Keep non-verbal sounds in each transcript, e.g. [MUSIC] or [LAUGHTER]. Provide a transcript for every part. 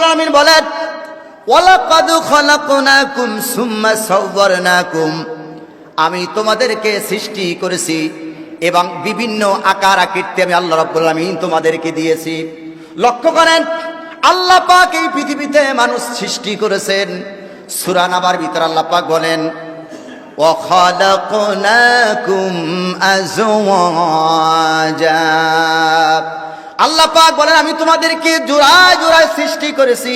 রাব্বুল আলামিন বলেন ওয়ালাকাদ খলাকনাকুম সুম্মা সাওয়ারনাকুম আমি তোমাদেরকে সৃষ্টি করেছি এবং বিভিন্ন আকার আকৃতি আমি আল্লাহ রাব্বুল আলামিন তোমাদেরকে দিয়েছি লক্ষ্য করেন আল্লাহ পাক এই পৃথিবীতে মানুষ সৃষ্টি করেছেন সূরা নাবার ভিতর আল্লাহ পাক বলেন وخلقناكم أزواجا আল্লাহ পাক বলেন, আমি তোমাদেরকে জোড়ায় জোড়ায় সৃষ্টি করেছি।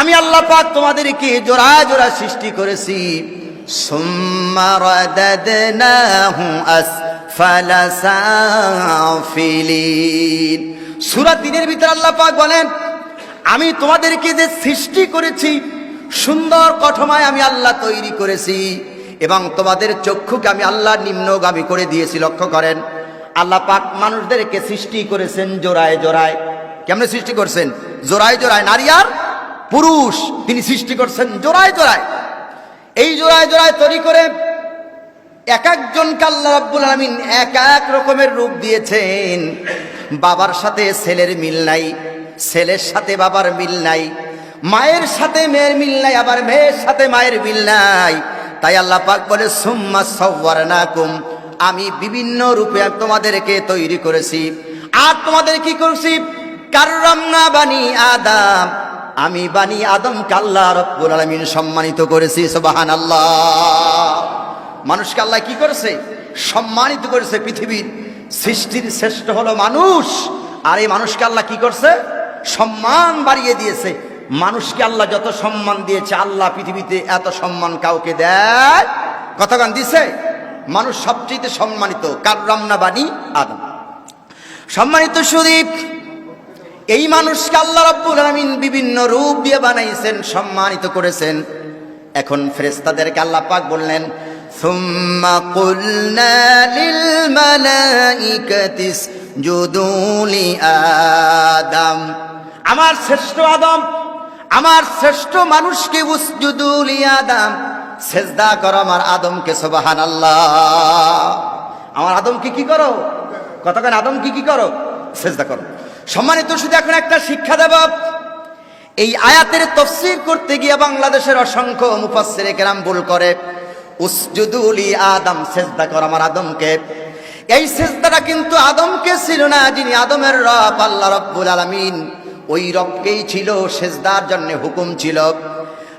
আমি আল্লাহ পাক তোমাদেরকে জোড়ায় জোড়ায় সৃষ্টি করেছি। সূরা তিনের ভিতর আল্লাহ পাক বলেন, আমি তোমাদেরকে যে সৃষ্টি করেছি, সুন্দর কঠমায় আমি আল্লাহ তৈরি করেছি এবং তোমাদের চক্ষুকে আমি আল্লাহ নিম্নগামী করে দিয়েছি। লক্ষ্য করেন আল্লাহ পাক মানুষদেরকে সৃষ্টি করেছেন জোড়ায় জোড়ায়। কেমনে সৃষ্টি করছেন? জোড়ায় জোড়ায়। নারী আর পুরুষ তিনি সৃষ্টি করছেন জোড়ায় জোড়ায়। এই জোড়ায় জোড়ায় তৈরি করে এক একজনকে আল্লাহ রাব্বুল আলামিন এক এক রকমের রূপ দিয়েছেন। বাবার সাথে ছেলের মিল নাই, ছেলের সাথে বাবার মিল নাই, মায়ের সাথে মেয়ের মিল নাই, আবার মেয়ের সাথে মায়ের মিল নাই। তাই আল্লাহ পাক বলে, সুম্মা সাওয়ারনাকুম আমি বিভিন্ন রূপে তোমাদেরকে তৈরি করেছি। আর তোমাদের কি করছি? কাররামনা বানি আদম। আমি বানি আদমকে আল্লাহ রব্বুল আলামিন সম্মানিত করেছি সোবাহান সুবহানাল্লাহ। মানুষকে আল্লাহ কি করেছে? সম্মানিত করেছে পৃথিবীর সৃষ্টির শ্রেষ্ঠ হলো মানুষ। আর এই মানুষকে আল্লাহ কি করছে? সম্মান বাড়িয়ে দিয়েছে। মানুষকে আল্লাহ যত সম্মান দিয়েছে, আল্লাহ পৃথিবীতে এত সম্মান কাউকে দেয়। কতক্ষণ দিছে? মানুষ সবচেয়ে সম্মানিত কার্রামনা বাণী আদম সম্মানিত সুদীপ এই মানুষকে আল্লাহ রাব্বুল আলামিন বিভিন্ন রূপ দিয়ে বানাইছেন সম্মানিত করেছেন এখন ফেরেশতাদেরকে আল্লাহ পাক বললেন ثم قلنا للملائكة اسجدوا لآدم আমার শ্রেষ্ঠ আদম আমার শ্রেষ্ঠ মানুষকে উসজুদু লিআদম সেজদা করো আমার আদমকে সোবাহান আল্লাহ আমার আদমকে কি কি করো কতক্ষণ আদমকে কি কি করো? সেজদা করো। সম্মানিত শুধু এখন একটা শিক্ষা দেব। এই আয়াতের তফসির করতে গিয়ে বাংলাদেশের অসংখ্য মুফাসসিরে কেরাম ভুল করে। উসজুদুলি আদম, সেজদা কর আমার আদমকে। এই সেজদাটা কিন্তু আদমকে ছিল না, যিনি আদমের রব, আল্লাহ রব্বুল আলামিন। ওই রবকেই ছিল, সেজদার জন্য হুকুম ছিল।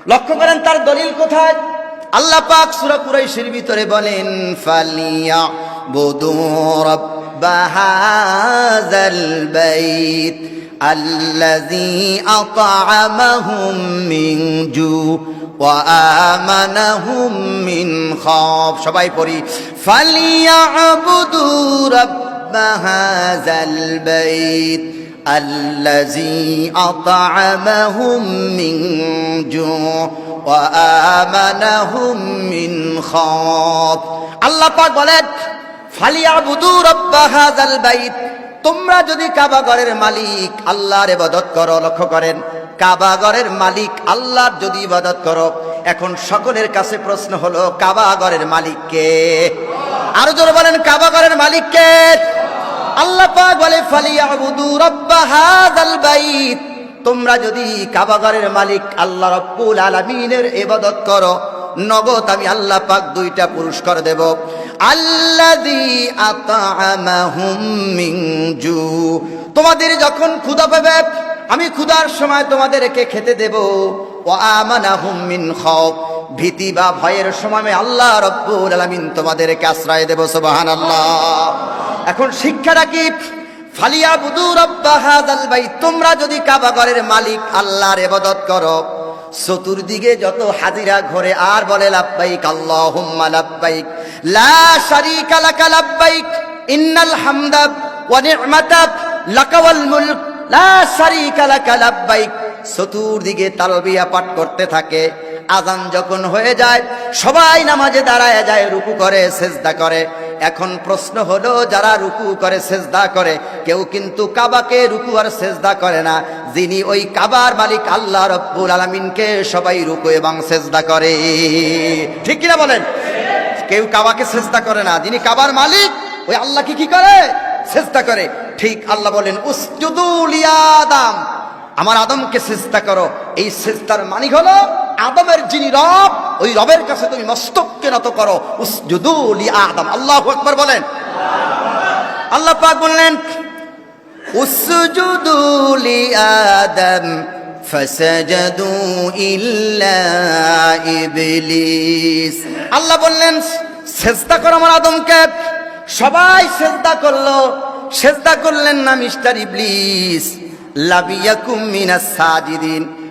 লক্ষ্য করেন তার দলিল কোথায়? আল্লাহ পাক সূরা কুরাইশের ভিতরে বলেন ফালিয়া বুদু رب هذا البيت الذي أطعمهم من جوع وآمنهم من خوف সবাই পড়ি فليعبدوا رب هذا البيت الذي أطعمهم من جوع وآمنهم من خوف আল্লাহ পাক বলেন, ফালিয়াবুদু রব্বা হাযাল বাইত। তোমরা যদি কাবা ঘরের মালিক, আল্লাহর ইবাদত করো, লক্ষ্য করেন, কাবা ঘরের মালিক আল্লাহর যদি ইবাদত করো। এখন সকলের কাছে প্রশ্ন হলো, কাবা ঘরের মালিক কে? আরও জোরে বলেন, কাবা ঘরের মালিক কে? আল্লাহ পাক বলে, ফালিয়াবুদু রব্বা হাযাল বাইত। তোমরা যদি কাবাগরের মালিক আল্লাহ রব্বুল আলামিনের এবাদত করো, নগদ আমি আল্লাহ পাক দুইটা পুরস্কার দেব। জু। তোমাদের যখন ক্ষুধা পাবে, আমি ক্ষুধার সময় তোমাদেরকে খেতে দেব। ও আমানাহুম মিন খাউফ ভীতি বা ভয়ের সময় আমি আল্লাহ রব্বুল আলামিন তোমাদেরকে আশ্রয় দেব, সুবহানাল্লাহ। এখন শিক্ষাটা কি? ফালিয়া বুদু রব্বা হাযাল বাইত, তোমরা যদি কাবা ঘরের মালিক, আল্লাহর ইবাদত করো। চতুর্দিকে যত হাজিরা ঘরে আর বলে লাব্বাইক, আল্লাহুম্মা লাব্বাইক, লা শারীকা লাকা লাব্বাইক, ইন্নাল হামদা ওয়া নি'মাতা লাকা ওয়াল মুলক, লা শারীকা লাকা লাব্বাইক। চতুর্দিকে তালবিয়া পাঠ করতে থাকে। আজান যখন হয়ে যায়, সবাই নামাজে দাঁড়ায় যায়, রুকু করে, সেজদা করে। এখন প্রশ্ন হলো, যারা রুকু করে, সেজদা করে, কেউ কিন্তু কাবাকে রুকু আর সেজদা করে না। যিনি ওই কাবার মালিক আল্লাহ রব্বুল আলমিনকে সবাই রুকু এবং সেজদা করে। ঠিক কিনা বলেন? কেউ কাবাকে সেজদা করে না। যিনি কাবার মালিক, ওই আল্লাহকে কি করে? সেজদা করে। ঠিক আল্লাহ বলেন উসজুদুল ইয়াদাম আমার আদমকে চেষ্টা করো। এই চেষ্টার মানি হলো আদমের যিনি রব ওই রবের কাছে তুমি মস্তককে নত করো উসজুদুলি আদম আল্লাহ আকবার বলেন আল্লাহ পাক বললেন উসজুদুলি আদম فسجدوا إلا إبليس আল্লাহ বললেন সেজদা করো আমার আদমকে সবাই সেজদা করলো সেজদা করলেন না মিস্টার ইবলিস লাবিয়াকুম মিনাস সাজিদিন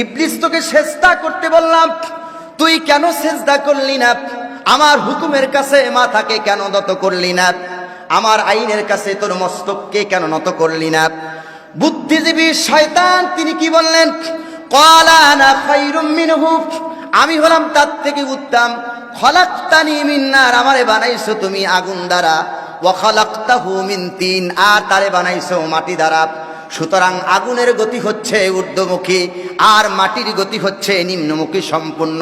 ইবলিস তোকে সেজদা করতে বললাম। তুই কেন সেজদা করলি না? আমার হুকুমের কাছে মাথাকে কেন নত করলি না? আমার আইনের কাছে তোর মস্তককে কেন নত করলি না? বুদ্ধিজীবী শয়তান, তিনি কি বললেন? কলা না আমি হলাম তার থেকে উত্তম। খলাক্তানি মিন্নার আমারে বানাইছো তুমি আগুন দ্বারা। ও খলাক্তাহু মিন তিন আর তারে বানাইছো মাটি দ্বারা। সুতরাং আগুনের গতি হচ্ছে ঊর্ধ্বমুখী, আর মাটির গতি হচ্ছে নিম্নমুখী সম্পূর্ণ।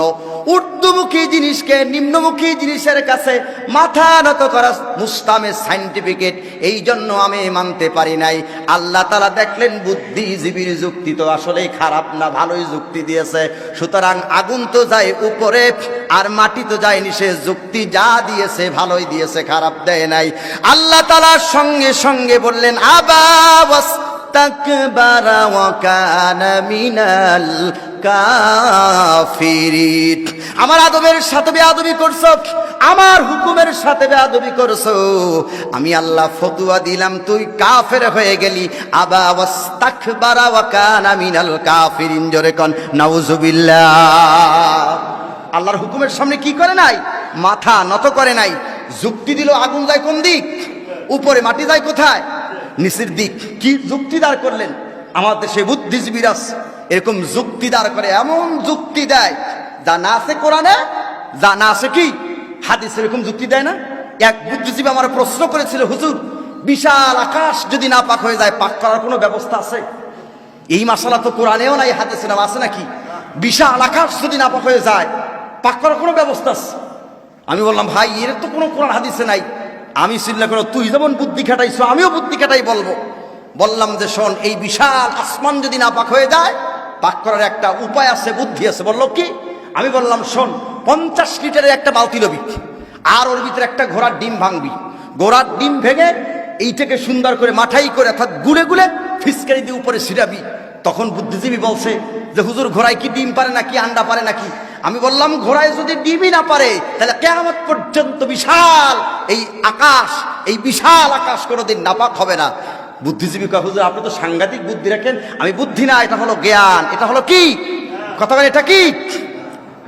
ঊর্ধ্বমুখী জিনিসকে নিম্নমুখী জিনিসের কাছে মাথা নত করা মুস্তামের সাইন্টিফিকেট। এই জন্য আমি মানতে পারি নাই। আল্লাহ তালা দেখলেন বুদ্ধিজীবীর যুক্তি তো আসলে খারাপ না, ভালোই যুক্তি দিয়েছে। সুতরাং আগুন তো যায় উপরে, আর মাটি তো যায় নিচে। যুক্তি যা দিয়েছে, ভালোই দিয়েছে, খারাপ দেয় নাই। আল্লাহ তালার সঙ্গে সঙ্গে বললেন আবাস তাকবারা ওয়াকানা মিনাল কাফিরিত আমার আদবের সাথে বেআদবি করছ, আমার হুকুমের সাথে বেআদবি করছ। আমি আল্লাহ ফতুয়া দিলাম, তুই কাফের হয়ে গেলি। আবা ওয়াস্তাকবারা ওয়াকানা মিনাল কাফিরিন, জোরে কন, নাউজুবিল্লাহ। আল্লাহর হুকুমের সামনে কি করে নাই? মাথা নত করে নাই। যুক্তি দিল, আগুন যায় কোন দিক? উপরে মাটি যায় কোথায়? নিচের দিক। কি যুক্তিদার করলেন? আমার দেশে বুদ্ধিজীবীরা এরকম যুক্তিদার করে, এমন যুক্তি দেয়, যা না আছে কোরআনে, যা না আছে কি? হাদিস এরকম যুক্তি দেয় না? এক বুদ্ধিজীবী আমার প্রশ্ন করেছিল, হুজুর, বিশাল আকাশ যদি না পাক হয়ে যায়, পাক করার কোনো ব্যবস্থা আছে? এই মশালা তো কোরআনেও নাই, হাদিসে নাম আছে নাকি? বিশাল আকাশ যদি না পাক হয়ে যায়, পাক করার কোনো ব্যবস্থা আছে? আমি বললাম, ভাই, এর তো কোনো কোরআন হাদিসে নাই। আমি চিল্লা করো তুই যেমন বুদ্ধি খাটাইছো, আমিও বুদ্ধি খাটাই বলব। বললাম যে, শোন, এই বিশাল আসমান যদি না পাক হয়ে যায়, পাক করার একটা উপায় আছে, বুদ্ধি আছে। বলল কি? আমি বললাম, শোন, পঞ্চাশ লিটারের একটা বালতি লবি আর ওর ভিতরে একটা ঘোড়ার ডিম ভাঙবি। ঘোড়ার ডিম ভেঙে এইটাকে সুন্দর করে মাঠাই করে অর্থাৎ গুলে গুলে ফিসকারি দিয়ে উপরে ছিটাবি। তখন বুদ্ধিজীবী বলছে যে, হুজুর, ঘোড়ায় কি ডিম পারে নাকি, আন্ডা পারে নাকি? আমি বললাম, ঘোড়ায় যদি ডিমই না পারে, তাহলে কেমন পর্যন্ত বিশাল এই আকাশ, এই বিশাল আকাশ কোনোদিন নাপাক হবে না। বুদ্ধিজীবী হুজুর, আপনি তো সাংঘাতিক বুদ্ধি রাখেন। আমি বুদ্ধি না, এটা হলো জ্ঞান। এটা হলো কি? কথা বলে এটা কি?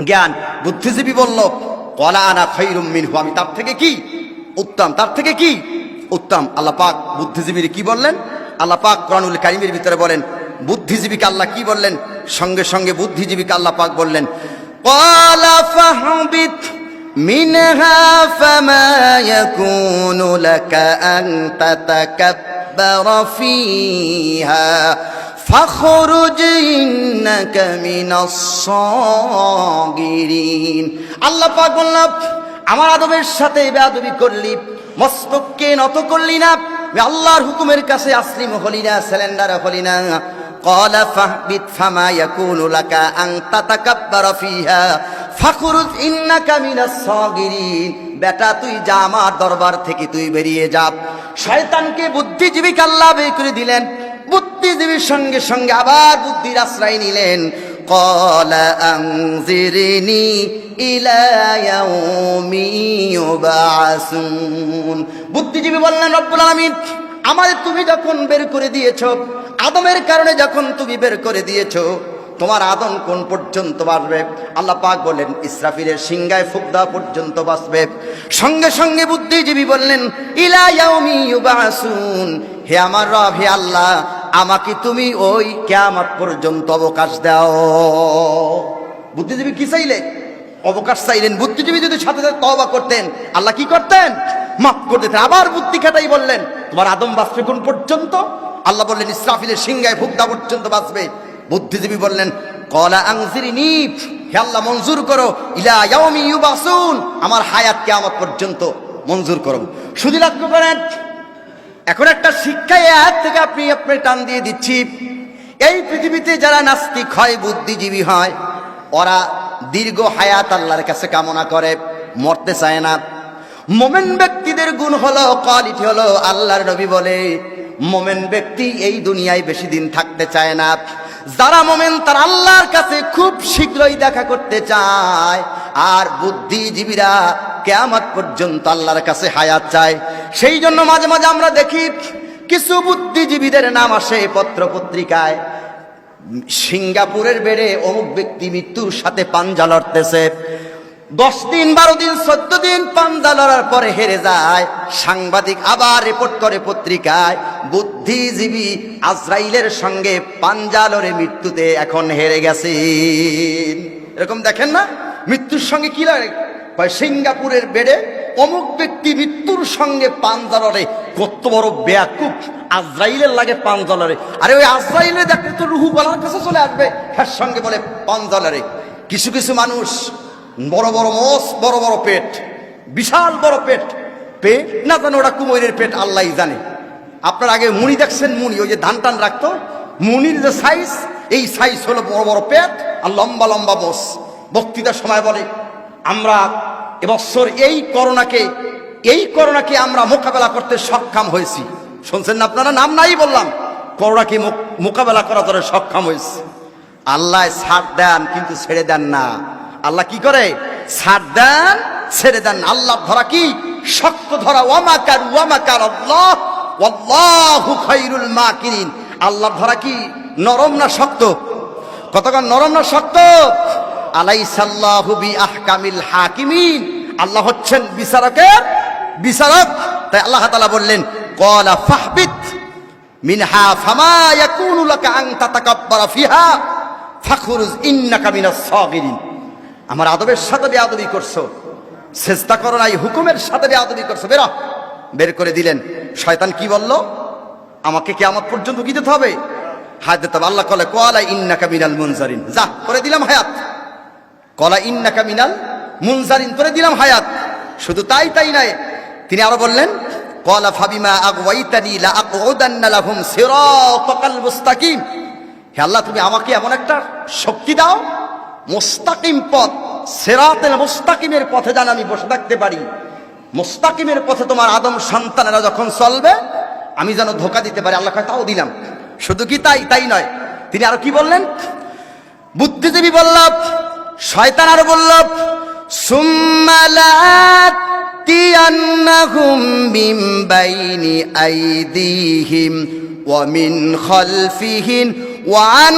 জ্ঞান। বুদ্ধিজীবী বলল, কলা আনা খৈরুম মিনহু। আমি তার থেকে কি? উত্তম। তার থেকে কি? উত্তম। আল্লাহ পাক বুদ্ধিজীবীর কি বললেন? আল্লাহ পাক কোরআনুল কারিমের ভিতরে বলেন, বুদ্ধিজীবীকে আল্লাহ কি বললেন? সঙ্গে সঙ্গে বুদ্ধিজীবীকে আল্লাহ পাক বললেন قال فاهبط منها فما يكون لك أن تتكبر فيها فاخرج إنك من الصاغرين আল্লাহ পাক বললাম আমার আদবের সাথে বেয়াদবি করলি মস্তককে নত করলি না আমি আল্লাহর হুকুমের কাছে আসলিম হলি না সিলিন্ডার হলি না قال فاهبط فما يكون لك أن تتكبر فيها فخرج إنك من الصاغرين বেটা তুই যা আমার দরবার থেকে তুই বেরিয়ে যা শয়তানকে বুদ্ধিজীবী আল্লাহ বের করে দিলেন বুদ্ধিজীবীর সঙ্গে সঙ্গে আবার বুদ্ধির আশ্রয় নিলেন قال أنظرني إلى يوم يبعثون বুদ্ধিজীবী বললেন রব্বুল আলামিন আমাদের তুমি যখন বের করে দিয়েছ, আদমের কারণে যখন তুমি বের করে দিয়েছ, তোমার আদম কোন পর্যন্ত বাঁচবে? আল্লাহ পাক বলেন ইসরাফিলের সিংগায় ফুক দেওয়া পর্যন্ত বাঁচবে। সঙ্গে সঙ্গে বুদ্ধিজীবী বললেন, ইলা ইয়াউমি ইউবাসুন। হে আমার রব, হে আল্লাহ, আমাকে তুমি ওই কেয়ামত পর্যন্ত অবকাশ দাও। বুদ্ধিজীবী কি চাইলে? অবকাশ চাইলেন। বুদ্ধিজীবী যদি সাথে সাথে তবা করতেন, আল্লাহ কি করতেন? মাফ করে দিতেন। আবার বুদ্ধি খাটাই বললেন তোমার আদম বাঁচবে কোন পর্যন্ত? আল্লাহ বললেন, ইসরাফিলের সিংহায় ফুকদা পর্যন্ত বাঁচবে। বুদ্ধিজীবী বললেন, কলা আংজিরি নিপ হে আল্লাহ, মঞ্জুর করো। ইলা ইয়াউমি ইউবাসুন, আমার হায়াত কিয়ামত পর্যন্ত মঞ্জুর করো। শুধু লক্ষ্য করেন, এখন একটা শিক্ষা এই আয়াত থেকে আপনি আপনি টান দিয়ে দিচ্ছি। এই পৃথিবীতে যারা নাস্তিক হয়, বুদ্ধিজীবী হয়, ওরা দীর্ঘ হায়াত আল্লাহর কাছে কামনা করে, মরতে চায় না। মোমেন ব্যক্তিদের গুণ হলো কোয়ালিটি হলো আল্লাহর নবী বলে। মোমেন ব্যক্তি এই দুনিয়ায় বেশি দিন থাকতে চায় না। যারা মোমেন তার আল্লাহর কাছে খুব শীঘ্রই দেখা করতে চায়। আর বুদ্ধিজীবীরা কেয়ামত পর্যন্ত আল্লাহর কাছে হায়াত চায়। সেই জন্য মাঝে মাঝে আমরা দেখি কিছু বুদ্ধিজীবীদের নাম আসে পত্র পত্রিকায় সিঙ্গাপুরের বেড়ে অমুক ব্যক্তি মৃত্যুর সাথে পাঞ্জা লড়তেছে। দশ দিন, বারো দিন, চোদ্দ দিন পাঞ্জা লড়ার পরে হেরে যায়। সাংবাদিক আবার রিপোর্ট করে পত্রিকায়, বুদ্ধিজীবী আজরাইলের সঙ্গে পাঞ্জা লড়ে মৃত্যুতে এখন হেরে গেছে এরকম দেখেন না? মৃত্যুর সঙ্গে কি কয়, সিঙ্গাপুরের বেডে অমুক ব্যক্তি মৃত্যুর সঙ্গে পাঞ্জা লড়ে। কত বড় বেয়াকুব আজরাইলের লাগে পাঞ্জা লড়ে। আরে ওই আজরাইলে দেখলে তো রুহু গলার কাছে চলে আসবে। তার সঙ্গে বলে, পাঞ্জা লড়ে। কিছু কিছু মানুষ বড় বড় মোষ, বড় বড় পেট, বিশাল বড় পেট। পেট না জানো ওটা কুমৈরের পেট আল্লাহ জানে। আপনার আগে মুনি দেখছেন, মুনি, ওই যে ধান টান রাখতো। মুনির যে সাইজ এই সাইজ হলো বড় বড় পেট আর লম্বা লম্বা মোষ। বক্তৃতার সময় বলে, আমরা এবছর এই করোনাকে এই করোনাকে আমরা মোকাবেলা করতে সক্ষম হয়েছি। শুনছেন না আপনারা? নাম নাই বললাম। করোনাকে মোকাবেলা করার জন্য সক্ষম হয়েছে। আল্লাহ ছাড় দেন, কিন্তু ছেড়ে দেন না। আল্লাহ কি করে? ছাড় দেন, ছেড়ে দেন। আল্লাহ ধরা কি? শক্ত ধরা। ওয়ামাকার ওয়ামাকার আল্লাহ। ওয়াল্লাহু খাইরুল মাকিরিন। আল্লাহ ধরা কি? নরম না শক্ত? কতক্ষণ নরম না শক্ত? আলাইসাল্লাহু বি আহকামিল হাকিমিন। আল্লাহ হচ্ছেন বিচারকের বিচারক। তাই আল্লাহ তাআলা বললেন কলা ফাহবিত মিনহা ফামা ইয়াকুনু লাকা আন তাতাকাব্বারা ফিহা ফাখরুজ ইন্নাকা মিনাস সাগিরিন। আমার আদবের সাথে বেয়াদবি করছ। চেষ্টা করো না এই হুকুমের সাথে বেয়াদবি করছ। বেরো। বের করে দিলেন। শয়তান কি বলল? আমাকে কিয়ামত পর্যন্ত কি দিতে হবে? হায়াত দিতে হবে আল্লাহ কলে মিনাল মুনজারিন। যা, করে দিলাম হায়াত। কলা মুনজারিন দিলাম হায়াত। শুধু তাই তাই নয়, তিনি আরও বললেন, কলা মুস্তাকিম। আল্লাহ, তুমি আমাকে এমন একটা শক্তি দাও, মুস্তাকিম পথ সেরাতেল মুস্তাকিমের পথে যেন আমি বসে থাকতে পারি। মুস্তাকিমের পথে তোমার আদম সন্তানেরা যখন চলবে, আমি যেন ধোকা দিতে পারি। আল্লাহ তাও দিলাম। শুধু কি তাই? তাই নয়। তিনি আরও কি বললেন? বুদ্ধিজীবী বলল শয়তান আরও বলল সুম্মালাতিয়ান্নাহুম মিন বাইনি আইদিহিম ওয়া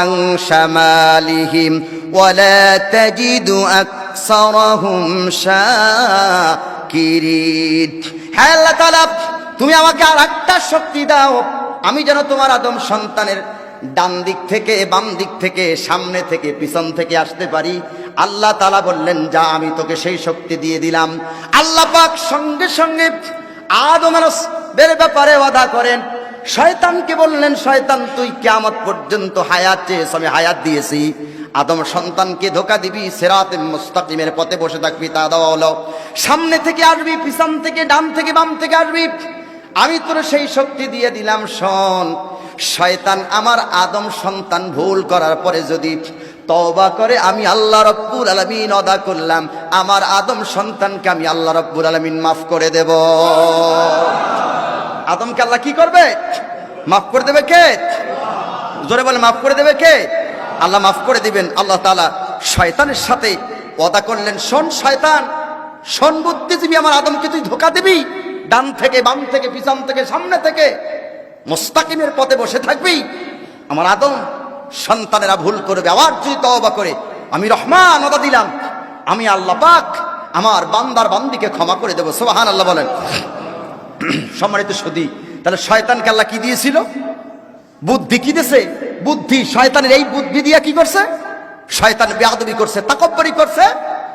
আন শামালিহিম ওয়া লা তাজিদু আকসারাহুম শাকিরিন হ্যাঁ আল্লাহ তাআলা, তুমি আমাকে আর একটা শক্তি দাও। আমি যেন তোমার আদম সন্তানের ডান দিক থেকে, বাম দিক থেকে, সামনে থেকে, পিছন থেকে আসতে পারি। আল্লাহ তালা বললেন, যা, আমি তোকে সেই শক্তি দিয়ে দিলাম। আল্লাহ পাক সঙ্গে সঙ্গে আদম ব্যাপারে ওয়াদা করেন। শয়তানকে বললেন, শয়তান, তুই কেয়ামত পর্যন্ত হায়াত চেয়েছ, আমি হায়াত দিয়েছি। আদম সন্তানকে ধোকা দিবি সেরাতে মুস্তাকিমের পথে বসে থাকবি, তা দেওয়া হলো। সামনে থেকে আসবি, পিছন থেকে, ডান থেকে, বাম থেকে আসবি। আমি তোর সেই শক্তি দিয়ে দিলাম, শোন। শয়তান আমার আদম সন্তান ভুল করার পরে যদি তওবা করে, আমি আল্লাহ রব্বুল আলমিন অদা করলাম, আমার আদম সন্তানকে আমি আল্লাহ রব্বুল আলমিন মাফ করে দেব। আদমকে আল্লাহ কি করবে? মাফ করে দেবে কে? জোরে বলে মাফ করে দেবে কে? আল্লাহ মাফ করে দিবেন। আল্লাহ তাআলা শয়তানের সাথে ওয়াদা করলেন, শোন শয়তান, শোন বুদ্ধিজীবী আমার আদমকে তুই ধোকা দিবি? ডান থেকে বাম থেকে, পিছন থেকে, সামনে থেকে মোস্তাকিমের পথে বসে থাকবি? আমার আদম সন্তানেরা ভুল করবে। আবার যদি তওবা করে, আমি রহমান ওদা দিলাম। আমি আল্লাহ পাক আমার বান্দার বান্দিকে ক্ষমা করে দেবো। সোহান আল্লাহ বলেন। [CLEARS THROAT] সম্মানিত সদী তাহলে শয়তানকে আল্লাহ কি দিয়েছিল? বুদ্ধি কি দিয়েছে? বুদ্ধি, শয়তানের এই বুদ্ধি দিয়া কি করছে? শয়তান বেয়াদবি করছে, তাকব্বরি করছে।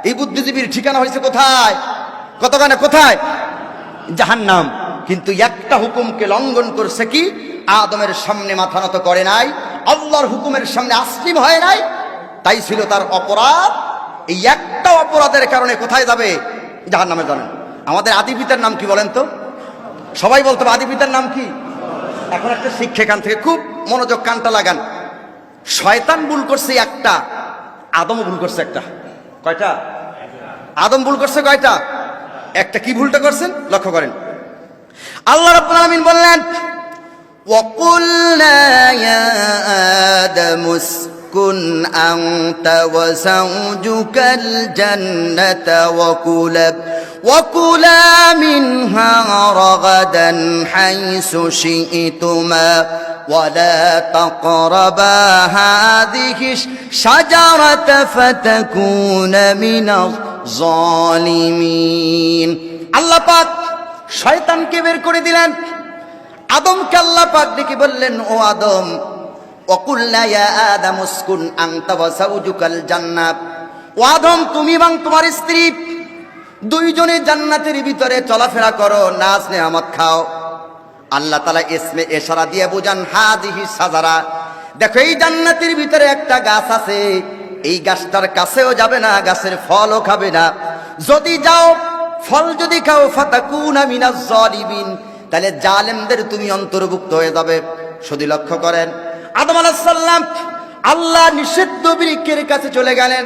এই বুদ্ধিজীবীর ঠিকানা হয়েছে কোথায়? কতখানে কোথায়? জাহান্নাম। কিন্তু একটা হুকুমকে লঙ্ঘন করছে কি? আদমের সামনে মাথা নত করে নাই, আল্লাহর হুকুমের সামনে আসলিম হয় নাই। তাই ছিল তার অপরাধ। এই একটা অপরাধের কারণে কোথায় যাবে? জাহান্নামে জানেন আমাদের আদি পিতার নাম কি বলেন তো? সবাই বলতো আদি পিতার নাম কি এখন একটা শিক্ষা এখান থেকে খুব মনোযোগ কানটা লাগান শয়তান ভুল করছে একটা আদমও ভুল করছে একটা কয়টা আদম ভুল করছে কয়টা একটা কি ভুলটা করছেন লক্ষ্য করেন আল্লাহ রাব্বুল আলামিন বললেন وقلنا يا آدم اسكن أنت وزوجك الجنة وكلا وكلا منها رغدا حيث شئتما ولا تقربا هذه الشجرة فتكون من الظالمين আল্লাহ পাক শয়তানকে বের করে দিলেন আদমকে আল্লাহ পাক ডেকে বললেন ও আদম অকুল্লা ইয়া আদম উসকুন আনতা ওয়া যাওজুকাল জান্নাত ও আদম তুমি এবং তোমার স্ত্রী দুইজনে জান্নাতের ভিতরে চলাফেরা করো, নাচ, নেয়ামত খাও। আল্লাহ তালা ইসমে এশারা দিয়ে বুঝান হাদিহি সাজারা। দেখো, এই জান্নাতের ভিতরে একটা গাছ আছে। এই গাছটার কাছেও যাবে না, গাছের ফলও খাবে না। যদি যাও, ফল যদি খাও, ফাতাকুনা মিনাজ জালিমিন তাহলে জালেমদের তুমি অন্তর্ভুক্ত হয়ে যাবে। শুধু লক্ষ্য করেন, আদম আলাহিসাল্লাম আল্লাহ নিষিদ্ধ বৃক্ষের কাছে চলে গেলেন।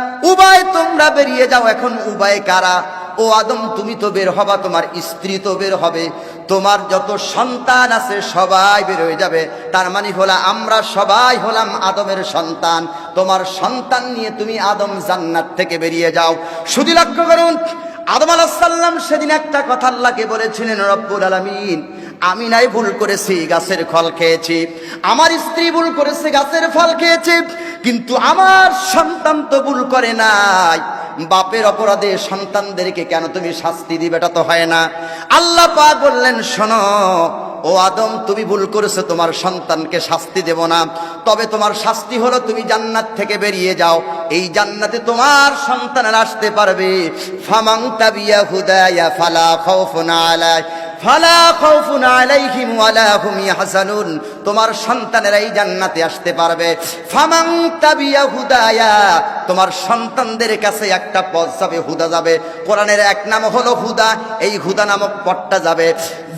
উবায় তোমরা বেরিয়ে যাও। এখন উবায় কারা? ও আদম, তুমি তো বের হবা, তোমার স্ত্রী তো বের হবে। তোমার যত সন্তান আছে, সবাই বের হয়ে যাবে। তার মানে হলো, আমরা সবাই হলাম আদমের সন্তান। তোমার সন্তান নিয়ে তুমি আদম জান্নাত থেকে বেরিয়ে যাও। শুধু লক্ষ্য করুন, আদম আলাহাল্লাম সেদিন একটা কথা আল্লাহকে বলেছিলেন, রব্বুল আলমিন আমি নাই ভুল করেছি, গাছের ফল খেয়েছি। আমার স্ত্রী ভুল করেছে, গাছের ফল খেয়েছে, কিন্তু আমার সন্তান তো ভুল করে নাই। বাপের অপরাধে সন্তানদেরকে কেন তুমি শাস্তি দিবে, এটা তো হয় না। আল্লাহ পাক বললেন, শোনো, ও আদম, তুমি ভুল করেছ, তোমার সন্তানকে শাস্তি দেব না। তবে তোমার শাস্তি হলো তুমি জান্নাত থেকে বেরিয়ে যাও। এই জান্নাতে তোমার সন্তানেরা আসতে পারবে। ফামাং তাবিয়া হুদায়া ফালা খাউফুন আলাই ফালা খাউফুন আলাইহিম ওয়ালা হুম ইয়াহজানুন তোমার সন্তানেরাই জান্নাতে আসতে পারবে। ফামাং তাবিয়া হুদায়া, তোমার সন্তানদের কাছে একটা পথ যাবে, হুদা যাবে। কোরআনের এক নাম হলো হুদা, এই হুদা নামক পথটা যাবে।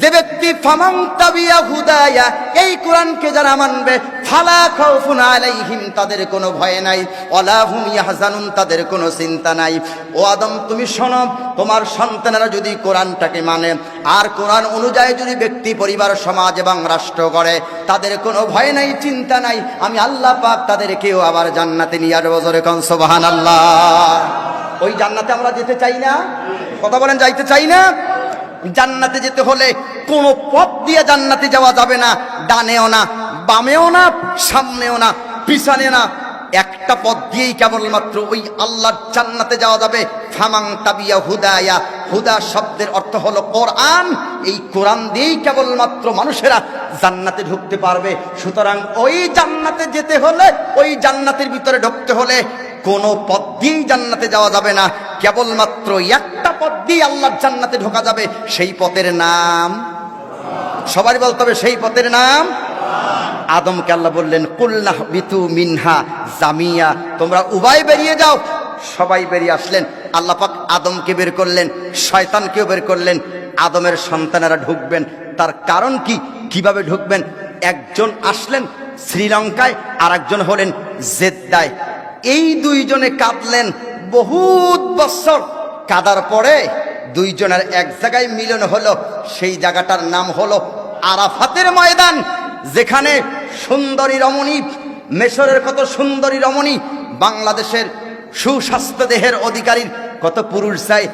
যে ব্যক্তি ফামাং তাবিয়া হুদায়া, এই কোরআনকে যারা মানবে, ফালা খাউফুন আলাইহিম, তাদের কোনো ভয় নাই। ওয়ালা ইয়াহজানুন, তাদের কোনো চিন্তা নাই। ও আদম, তুমি শোনো, তোমার সন্তানেরা যদি কোরআনটাকে মানে আর কোরআন অনুযায়ী যদি ব্যক্তি, পরিবার, সমাজ এবং রাষ্ট্র করে তাদের কোনো ভয় নাই, চিন্তা নাই। আমি আল্লাহ পাক তাদেরকেও আবার জান্নাতে নিয়ে আর বছরে কন আল্লাহ ওই জান্নাতে আমরা যেতে চাই না? কথা বলেন, যাইতে চাই না? জান্নাতে যেতে হলে কোনো পথ দিয়ে জান্নাতে যাওয়া যাবে না। ডানেও না, বামেও না, সামনেও না, পিছনে না। একটা পথ দিয়েই কেবলমাত্র ওই আল্লাহর জান্নাতে যাওয়া যাবে। ফামাং তাবিয়া হুদায়া হুদা শব্দের অর্থ হলো কোরআন। এই কোরআন দিয়েই কেবলমাত্র মানুষেরা জান্নাতে ঢুকতে পারবে। সুতরাং ওই জান্নাতে যেতে হলে, ওই জান্নাতের ভিতরে ঢুকতে হলে কোনো পথ দিয়েই জান্নাতে যাওয়া যাবে না। কেবলমাত্র একটা পথ দিয়ে আল্লাহর জান্নাতে ঢোকা যাবে, সেই পথের নাম। সবাই বলতে হবে, সেই পথের নাম। আদমকে আল্লাহ বললেন কুল্লাহ বিতু মিনহা জামিয়া। তোমরা উভয় বেরিয়ে যাও সবাই বেরিয়ে আসলেন। আল্লাহ পাক আদমকে বের করলেন, শয়তানকেও বের করলেন। আদমের সন্তানেরা ঢুকবেন। তার কারণ কি? কীভাবে ঢুকবেন? একজন আসলেন শ্রীলঙ্কায় আর একজন হলেন জেদ্দায়। এই দুইজনে কাঁদলেন বহুত বছর। কাদার পরে দুইজনের এক জায়গায় মিলন হলো। সেই জায়গাটার নাম হলো আরাফাতের ময়দান, যেখানে সুন্দরী রমণী, মেশরের কত সুন্দরী রমণী বাংলাদেশের সুস্বাস্থ্য দেহের অধিকারীর কত পুরুষ চাই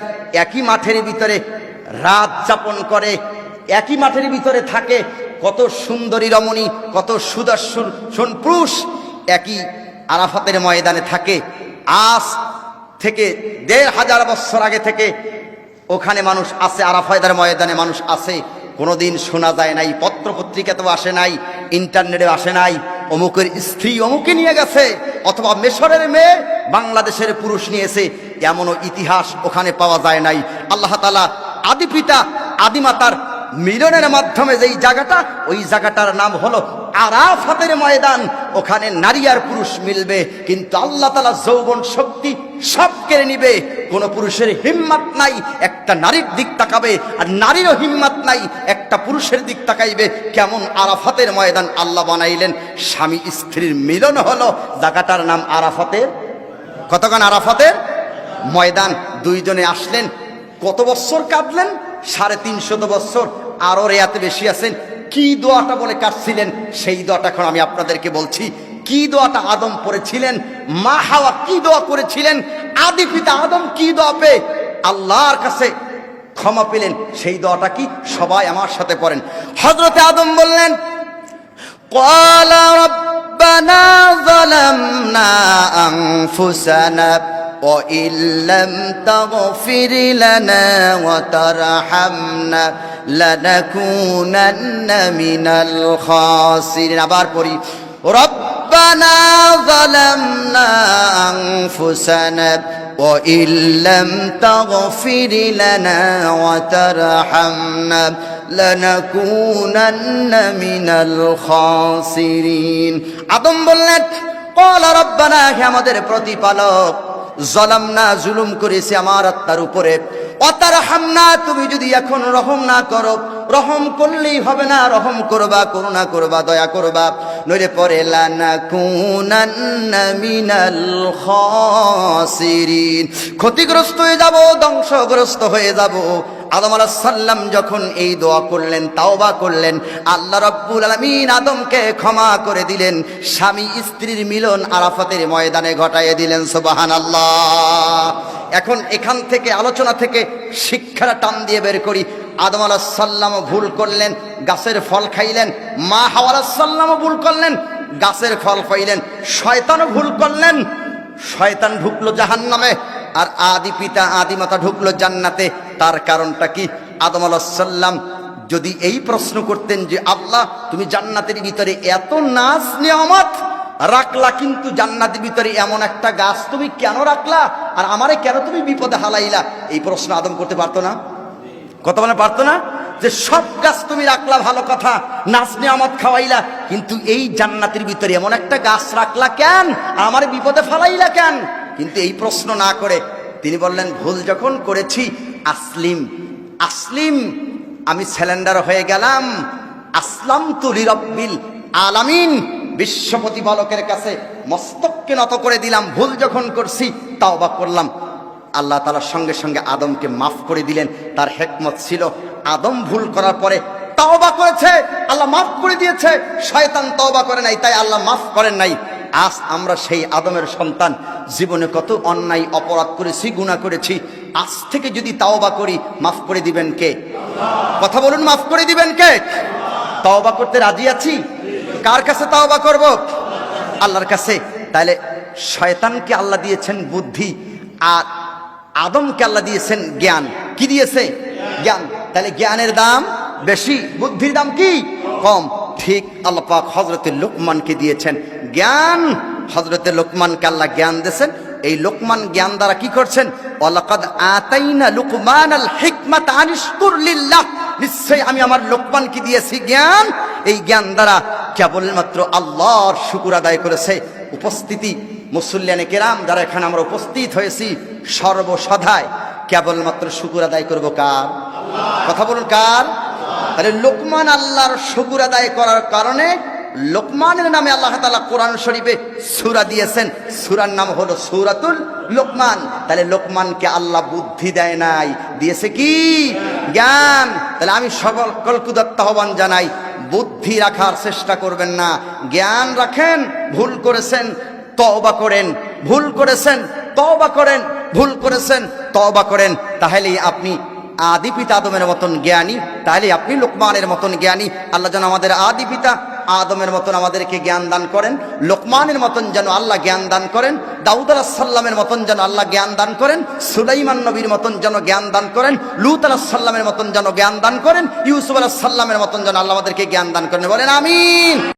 একই মাঠের ভিতরে রাত যাপন করে, একই মাঠের ভিতরে থাকে, কত সুন্দরী রমণী, কত সুদর্শন পুরুষ একই আরাফাতের ময়দানে থাকে। আজ থেকে দেড় হাজার বছর আগে থেকে ওখানে মানুষ আছে, আরাফায়দার ময়দানে মানুষ আছে। কোনোদিন শোনা যায় নাই, পত্র পত্রিকাতেও আসে নাই ইন্টারনেটে আসে নাই। অমুকের স্ত্রী অমুকে নিয়ে গেছে, অথবা মেশরের মেয়ে বাংলাদেশের পুরুষ নিয়েছে, এমনও ইতিহাস ওখানে পাওয়া যায় নাই। আল্লাহ তালা আদি পিতা আদিমাতার মিলনের মাধ্যমে যেই জায়গাটা, ওই জায়গাটার নাম হলো আরাফাতের ময়দান। ওখানে নারী আর পুরুষ মিলবে, কিন্তু আল্লাহ তালা যৌবন শক্তি সব কেড়ে নিবে। কোন পুরুষের হিম্মত নাই, একটা নারীর দিক তাকাবে, আর নারীরও হিম্মত নাই, একটা পুরুষের দিক তাকাইবে। কেমন আরাফাতের ময়দান আল্লাহ বানাইলেন। স্বামী স্ত্রীর মিলন হলো জায়গাটার নাম আরাফাতের। কতক্ষণ আরাফাতের? ময়দান। দুইজনে আসলেন। কত বছর কাঁদলেন? সাড়ে তিনশত বছর। আরও রেয়াতে বেশি আছেন। কি দোয়াটা বলে কাটছিলেন? সেই দোয়াটা এখন আমি আপনাদেরকে বলছি। কি দোয়াটা আদম পড়েছিলেন মা হাওয়া কি দোয়া করেছিলেন আদি পিতা আদম কি দোয়া পে আল্লাহর কাছে ক্ষমা পেলেন সেই দোয়াটা কি সবাই আমার সাথে পড়েন হজরতে আদম বললেন قال ربنا ظلمنا أنفسنا وإن لم تغفر لنا وترحمنا لنكونن من الخاسرين আবার পড়ি ربنا ظلمنا أنفسنا وإن لم تغفر لنا وترحمنا لنكونن من الخاسرين আদম বললেন قال ربنا হে আমাদের প্রতিপালক জলাম না, জুলুম করেছে আমার আত্মার উপরে। অতার হামনা তুমি যদি এখন রহম না করো, রহম করলেই হবে না, রহম করবা, করুণা করবা, দয়া করবা। নইলে পরে ক্ষতিগ্রস্ত হয়ে যাব, ধ্বংসগ্রস্ত হয়ে যাব। আদম সাল্লাম যখন এই দোয়া করলেন, তাওবা করলেন, আল্লাহ রব্বুল আলমিন আদমকে ক্ষমা করে দিলেন, স্বামী স্ত্রীর মিলন আরাফাতের ময়দানে ঘটাইয়ে দিলেন সুবাহান আল্লাহ এখন এখান থেকে, আলোচনা থেকে শিক্ষাটা টান দিয়ে বের করি। আদম আলাহ সাল্লামও ভুল করলেন, গাছের ফল খাইলেন, মা হাওয়া সাল্লামও ভুল করলেন, গাছের ফল খাইলেন শয়তানও ভুল করলেন, শয়তান ঢুকলো জাহান নামে আর আদি পিতা আদি মাতা ঢুকলো জান্নাতে। তার কারণটা কি? আদম সাল্লাম যদি এই প্রশ্ন করতেন যে, আল্লাহ, তুমি জান্নাতের ভিতরে এত নাচ নিয়ামত রাখলা, কিন্তু জান্নাতের ভিতরে এমন একটা গাছ তুমি কেন রাখলা? আর আমারে কেন তুমি বিপদে হালাইলা? এই প্রশ্ন আদম করতে পারতো না। কত মানে পারতো না? যে, সব গাছ তুমি রাখলা, ভালো কথা নাচ নিয়ামত খাওয়াইলা, কিন্তু এই জান্নাতের ভিতরে এমন একটা গাছ রাখলা কেন? আমার বিপদে ফালাইলা কেন? কিন্তু এই প্রশ্ন না করে তিনি বললেন, ভুল যখন করেছি, আসলিম। আসলিম, আমি সিলিন্ডার হয়ে গেলাম। আসলাম তুলি রব্বিল আলামিন বিশ্ব প্রতিপালকের কাছে মস্তককে নত করে দিলাম। ভুল যখন করছি তাও বা করলাম। আল্লাহ তালার সঙ্গে সঙ্গে আদমকে মাফ করে দিলেন। তার হেকমত ছিল, আদম ভুল করার পরে তওবা করেছে, আল্লাহ মাফ করে দিয়েছে। শয়তান তওবা করে নাই, তাই আল্লাহ মাফ করেন নাই। আজ আমরা সেই আদমের সন্তান। জীবনে কত অন্যায়, অপরাধ করেছি গুণা করেছি। আজ থেকে যদি তাওবা করি, মাফ করে দিবেন কে? কথা বলুন, মাফ করে দিবেন কে? তাওবা করতে রাজি আছি? কার কাছে তাওবা করব? আল্লাহর কাছে। তাহলে শয়তানকে আল্লাহ দিয়েছেন বুদ্ধি, আর আদমকে আল্লাহ দিয়েছেন জ্ঞান। কি দিয়েছে? জ্ঞান। তাহলে জ্ঞানের দাম বেশি, বুদ্ধির দাম কি? কম। ঠিক আল্লাহ পাক হজরতের লোকমানকে দিয়েছেন। জ্ঞান হজরতের লোকমানকে আল্লাহ জ্ঞান দিয়েছেন। এই লোকমান জ্ঞান দ্বারা কি করছেন? ওয়ালাকাদ আতাইনা লুকমান আল হিকমাত আনিশকুর নিশ্চয়ই আমি আমার লোকমানকে দিয়েছি জ্ঞান। এই জ্ঞান দ্বারা কেবলমাত্র আল্লাহর শুকুর আদায় করেছে। উপস্থিতি, মুসল্লিয়ানে কেরাম যারা এখানে আমরা উপস্থিত হয়েছি সর্বসধায় কেবলমাত্র শুকুর আদায় করব কার? কথা বলুন কার? তাহলে লোকমান আল্লাহর শুকুর আদায় করার কারণে লোকমানের নামে আল্লাহ তালা কোরআন শরীফে সুরা দিয়েছেন। সুরার নাম হলো সুরাতুল লোকমান। তাহলে লোকমানকে আল্লাহ বুদ্ধি দেয় নাই। দিয়েছে কি? জ্ঞান। তাহলে আমি সকল কলকুদত্ত আহ্বান জানাই, বুদ্ধি রাখার চেষ্টা করবেন না। জ্ঞান রাখেন, ভুল করেছেন, তওবা করেন। ভুল করেছেন, তওবা করেন, ভুল করেছেন, তওবা করেন। তাহলেই আপনি আদি পিতা আদমের মতন জ্ঞানী তাহলে আপনি লোকমানের মতন জ্ঞানী। আল্লাহ যেন আমাদের আদি পিতা আদমের মতন আমাদেরকে জ্ঞান দান করেন, লোকমানের মতন যেন আল্লাহ জ্ঞান দান করেন, দাউদ আলাহ সাল্লামের মতন যেন আল্লাহ জ্ঞান দান করেন, সুলাইমান নবীর মতন যেন জ্ঞান দান করেন, লুত আলাহ সাল্লামের মতন যেন জ্ঞান দান করেন, ইউসুফ আলাহ সাল্লামের মতন যেন আল্লাহ আমাদেরকে জ্ঞান দান করেন। বলেন আমিন।